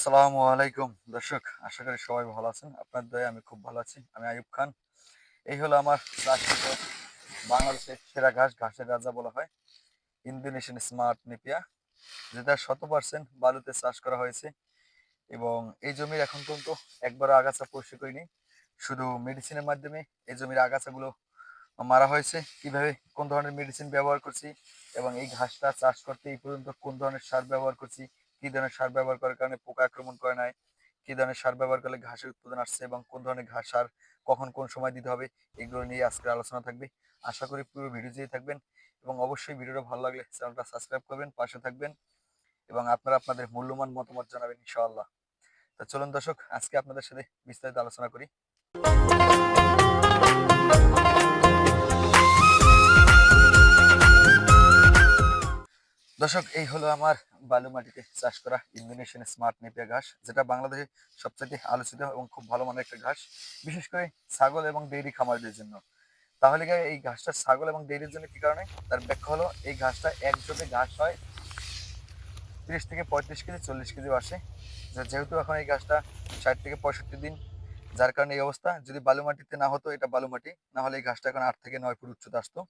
আসসালামু আলাইকুম। দর্শক, আশা করি সবাই ভালো আছেন। আপনার দয়ে আমি খুব ভালো আছি। আমি আয়ুব খান। এই হলো আমার বাংলাদেশের সেরা ঘাস, ঘাসের রাজা বলা হয়। ইন্দোনেশিয়ান স্মার্ট নেপিয়া, যেটা শত পার্সেন্ট বালুতে চাষ করা হয়েছে। এবং এই জমির এখন পর্যন্ত একবারও আগাছা পরিষ্কার করিনি। শুধু মেডিসিনের মাধ্যমে এই জমির আগাছাগুলো মারা হয়েছে। কীভাবে, কোন ধরনের মেডিসিন ব্যবহার করছি এবং এই ঘাসটা চাষ করতে এই পর্যন্ত কোন ধরনের সার ব্যবহার করছি কি ধরনের সার ব্যবহার করার কারণে পোকা আক্রমণ করে নাই, কি ধরনের সার ব্যবহার করলে ঘাসের উৎপাদন আসছে এবং কোন ধরনের ঘাস সার কখন কোন সময় দিতে হবে, এগুলো নিয়ে আজকে আলোচনা থাকবে। আশা করি পুরো ভিডিও দিয়ে থাকবেন এবং অবশ্যই ভিডিওটা ভালো লাগলে চ্যানেলটা সাবস্ক্রাইব করবেন, পাশে থাকবেন এবং আপনারা আপনাদের মূল্যবান মতামত জানাবেন ইনশাআল্লাহ। তো চলুন দর্শক, আজকে আপনাদের সাথে বিস্তারিত আলোচনা করি। দর্শক, এই হলো আমার বালু মাটিতে চাষ করা ইন্দোনেশিয়ান স্মার্ট নেপিয়া ঘাস, যেটা বাংলাদেশে সবচেয়ে আলোচিত এবং খুব ভালো মানের একটা ঘাস, বিশেষ করে ছাগল এবং ডেইরি খামারদের জন্য। তাহলে এই ঘাসটা ছাগল এবং ডেইরির জন্য কি কারণে? তার ব্যাখ্যা হলো, এই ঘাসটা এক জোটে ঘাস হয় তিরিশ থেকে পঁয়ত্রিশ কেজি, চল্লিশ কেজিও আসে যেহেতু এখন এই ঘাসটা ষাট থেকে পঁয়ষট্টি দিন, যার কারণে এই অবস্থা। যদি বালু মাটিতে না হতো, এটা বালু মাটি না হলে এই ঘাসটা এখন আট থেকে নয় ফুট উচ্চতা আসতো।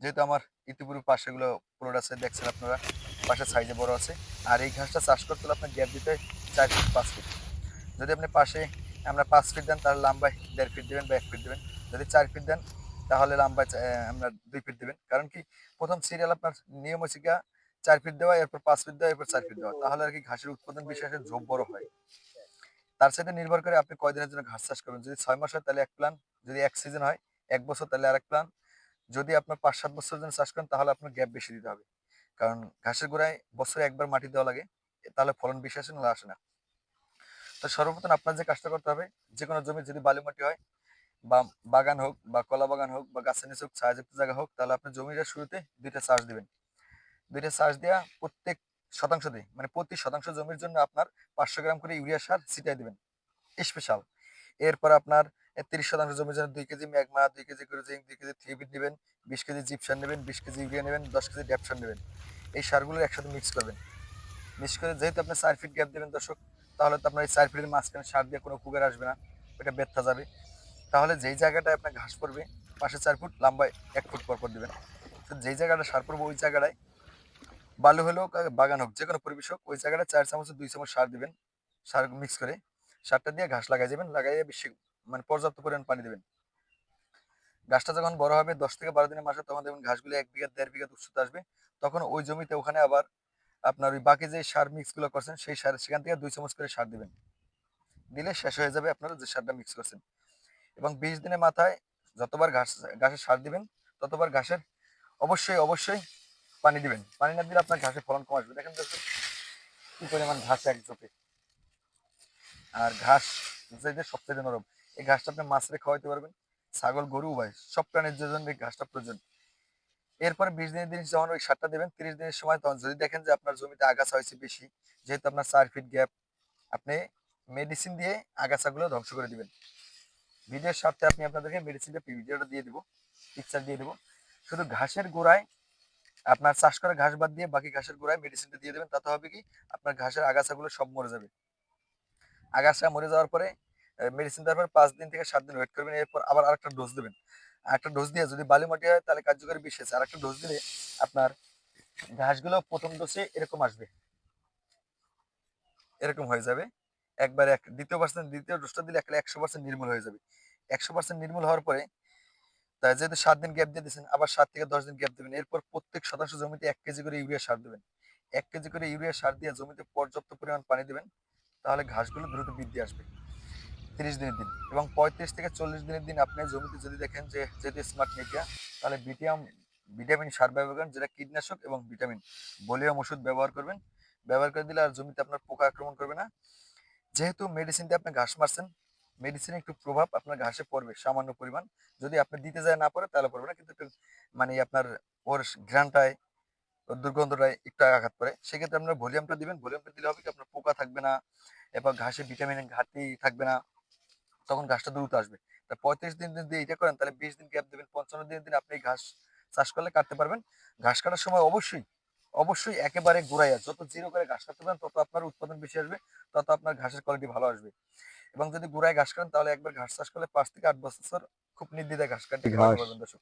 যেহেতু আমার ইতিপূর্বে পাশেগুলো প্লট আছে, দেখছেন আপনারা, পাশের সাইজে বড় আছে। আর এই ঘাসটা চাষ করতে হলে আপনার গ্যাপ দিতে হয় চার ফিট পাঁচ ফিট যদি আপনি পাশে আমরা পাঁচ ফিট দেন, তাহলে লম্বায় দেড় ফিট দেবেন বা এক ফিট দেবেন। যদি চার ফিট দেন, তাহলে লম্বায় আমরা দুই ফিট দেবেন। কারণ কি, প্রথম সিরিয়াল আপনার নিয়ম হচ্ছে গিয়া চার ফিট দেওয়া, এরপর পাঁচ ফিট দেওয়া, এরপর চার ফিট দেওয়া। তাহলে আর কি ঘাসের উৎপাদন বিশেষে ঝোপ বড় হয়। তার সাথে নির্ভর করে আপনি কয়দিনের জন্য ঘাস চাষ করবেন। যদি ছয় মাস হয়, তাহলে এক প্ল্যান যদি এক সিজন হয়, এক বছর, তাহলে আরেক প্ল্যান যদি আপনার পাঁচ সাত বছর জন্য চাষ করেন, তাহলে আপনার গ্যাপ বেশি দিতে হবে। কারণ ঘাসের গোড়ায় বছরে একবার মাটি দেওয়া লাগে, তাহলে ফলন বেশি আসে না আসে না। তো সর্বপ্রথম আপনার যে কাজটা করতে হবে, যে কোনো জমি যদি বালু মাটি হয়, বা বাগান হোক, বা কলা বাগান হোক, বা গাছের নিচে হোক, ছায়াযুক্ত জায়গা হোক, তাহলে আপনি জমিটা শুরুতে দুইটা চাষ দিবেন। দুইটা চাষ দেওয়া প্রত্যেক শতাংশ দিয়ে মানে প্রতি শতাংশ জমির জন্য আপনার পাঁচশো গ্রাম করে ইউরিয়া সার ছিটাই দিবেন। স্পেশাল। এরপর আপনার তিরিশ শতাংশ জমির জন্য দুই কেজি ম্যাগমা, দুই কেজি করে জিঙ্ক দুই কেজি থ্রি বিট নেবেন, বিশ কেজি জিপসার নেবেন, বিশ কেজি ইউরিয়া নেবেন, দশ কেজি ড্যাপসার নেবেন। এই সারগুলো একসাথে মিক্স করবেন। মিক্স করে যেহেতু আপনি চার ফিট গ্যাপ দেবেন দর্শক, তাহলে তো আপনার এই চার ফিটের মাঝখানে সার দিয়ে কোনো কুকার আসবে না ওটা ব্যথা যাবে। তাহলে যেই জায়গাটায় আপনার ঘাস পড়বে, পাশে চার ফুট লম্বায় এক ফুট পর পর দেবেন। তো যেই জায়গাটা সার পড়বে ওই জায়গাটায় বালু হলেও বাগান হোক যে কোনো পরিবেশ হোক, ওই জায়গাটা চার চামচ দুই চামচ সার দিবেন, সার মিক্স করে। সারটা দিয়ে ঘাস লাগাই যাবেন লাগাইয়ে বেশি মানে পর্যাপ্ত পরিমাণ পানি দেবেন। গাছটা যখন বড় হবে দশ থেকে বারো দিনের মাসে তখন দেখবেন ঘাসগুলো এক বিঘা দেড় বিঘা উচ্চতা আসবে। তখন ওই জমিতে ওখানে আবার আপনার ওই বাকি যে সার মিক্সগুলো করছেন সেই সার সেখান থেকে দুই চামচ করে সার দেবেন। দিলে শেষ হয়ে যাবে আপনারা যে সারটা মিক্স করছেন। এবং বিশ দিনের মাথায় যতবার ঘাস ঘাসের সার দিবেন ততবার ঘাসের অবশ্যই অবশ্যই পানি দিবেন। পানি না দিলে আপনার ঘাসের ফলন কম আসবে। দেখেন দর্শক, কি পরিমাণ ঘাস এক জোপে আর ঘাস যেটা সবচেয়ে নরম। এই ঘাসটা আপনি মাছরে খাওয়াইতে পারবেন। ছাগল, গরু, উভয়। সব প্রাণীর জন্য এই ঘাসটা প্রয়োজন। এরপরে বিশ দিনের দিন যখন ওই সারটা দেবেন, তিরিশ দিনের সময় তখন যদি দেখেন যে আপনার জমিতে আগাছা হয়েছে বেশি, যেহেতু আপনার চার ফিট গ্যাপ আপনি মেডিসিন দিয়ে আগাছাগুলো ধ্বংস করে দিবেন। ভিডিওর স্বার্থে আপনি আপনাদেরকে মেডিসিনটা ভিডিওটা দিয়ে দিব পিকচার দিয়ে দিব। শুধু ঘাসের গোড়ায় আপনার চাষ করা ঘাস বাদ দিয়ে বাকি ঘাসের গোড়ায় মেডিসিনটা দিয়ে দেবেন, তাতে হবে কি? আপনার ঘাসের আগাছাগুলো সব মরে যাবে। আগাছা মরে যাওয়ার পরে মেডিসিন দেওয়ার পর পাঁচ দিন থেকে সাত দিন ওয়েট করবেন, এরপর আবার আরেকটা ডোজ দেবেন। আরেকটা ডোজ দিয়ে যদি বালি মাটি হয়, তাহলে কার্যকরী বিশেষ আর একটা ডোজ দিলে আপনার ঘাসগুলো প্রথম ডোজে এরকম আসবে। এরকম হয়ে যাবে। একবার এক দ্বিতীয় পার্সেন্ট দ্বিতীয় ডোজটা দিলে একটা একশো পার্সেন্ট নির্মূল হয়ে যাবে। একশো পার্সেন্ট নির্মূল হওয়ার পরে তাই যেহেতু সাত দিন গ্যাপ দিয়ে দিয়েছেন, আবার সাত থেকে দশ দিন গ্যাপ দেবেন। এরপর প্রত্যেক শতাংশ জমিতে এক কেজি করে ইউরিয়া সার দেবেন। এক কেজি করে ইউরিয়া সার দিয়ে জমিতে পর্যাপ্ত পরিমাণ পানি দেবেন, তাহলে ঘাসগুলো দ্রুত বৃদ্ধি আসবে। তিরিশ দিনের দিন এবং পঁয়ত্রিশ থেকে চল্লিশ দিনের দিন আপনি জমিতে যদি দেখেন যে, যেহেতু স্মার্ট মিডিয়া তাহলে বিটিয়াম ভিটামিন সার ব্যবহার করেন, যেটা কীটনাশক এবং ভিটামিন বলিয়াম ওষুধ ব্যবহার করবেন। ব্যবহার করে দিলে আর জমিতে আপনার পোকা আক্রমণ করবে না। যেহেতু মেডিসিন দিয়ে আপনি ঘাস মারছেন মেডিসিনে একটু প্রভাব আপনার ঘাসে পড়বে, সামান্য পরিমাণ। যদি আপনি দিতে যায় না পড়ে, তাহলে পড়বে না। কিন্তু মানে আপনার ওর ঘ্রাণটায়, ওর দুর্গন্ধটায় একটু আঘাত পড়ে। সেক্ষেত্রে আপনার ভলিউমটা দিবেন। ভলিউমটা দিলে হবে কি আপনার পোকা থাকবে না এবার ঘাসে ভিটামিনের ঘাটতি থাকবে না। তখন ঘাসটা দ্রুত আসবে। তা পঁয়ত্রিশ দিন যদি এটা করেন তাহলে বিশ দিন গ্যাপ দেবেন পঞ্চান্ন দিনের দিন আপনি ঘাস চাষ করলে কাটতে পারবেন। ঘাস কাটার সময় অবশ্যই অবশ্যই একেবারে গোড়াইয়া যত জিরো করে ঘাস কাটতে পারেন তত আপনার উৎপাদন বেশি আসবে তত আপনার ঘাসের কোয়ালিটি ভালো আসবে। এবং যদি গোড়ায় ঘাস কাটেন তাহলে একবার ঘাস চাষ করলে পাঁচ থেকে আট বছর খুব নির্দ্বিধায় ঘাস কাটতে পারবেন দর্শক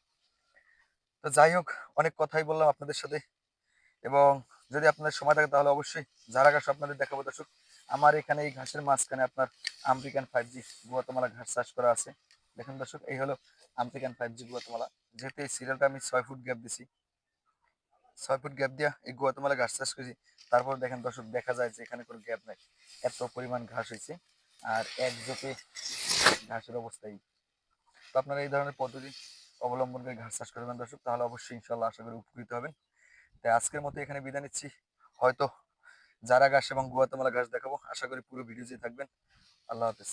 তো যাই হোক অনেক কথাই বললাম আপনাদের সাথে। এবং যদি আপনাদের সময় থাকে তাহলে অবশ্যই যারা ঘাস আপনাদের দেখাবো দর্শক আমার এখানে এই ঘাসের মাঝখানে আপনার আমেরিকান ফাইভ জি গুয়াতমালা ঘাস চাষ করা আছে। দেখুন দর্শক, এই হলো আমেরিকান ফাইভ জি গুয়াতমালা। যেহেতু এই সিরিয়ালটা আমি ছয় ফুট গ্যাপ দিছি, ছয় ফুট গ্যাপ দিয়া এই গুয়াতমালা ঘাস চাষ করেছি। তারপর দেখেন দর্শক, দেখা যায় যে এখানে কোনো গ্যাপ নাই। এত পরিমাণ ঘাস হয়েছে আর এক জোটে ঘাসের অবস্থাই। তো আপনারা এই ধরনের পদ্ধতি অবলম্বন করে ঘাস চাষ করবেন দর্শক, তাহলে অবশ্যই ইনশাল্লাহ আশা করি উপকৃত হবেন। তাই আজকের মতো এখানে বিদায় নিচ্ছি। হয়তো যারা গাছ এবং গুয়াতেমালা গাছ দেখাবো আশা করি পুরো ভিডিওতেই থাকবেন। আল্লাহ হাফিজ।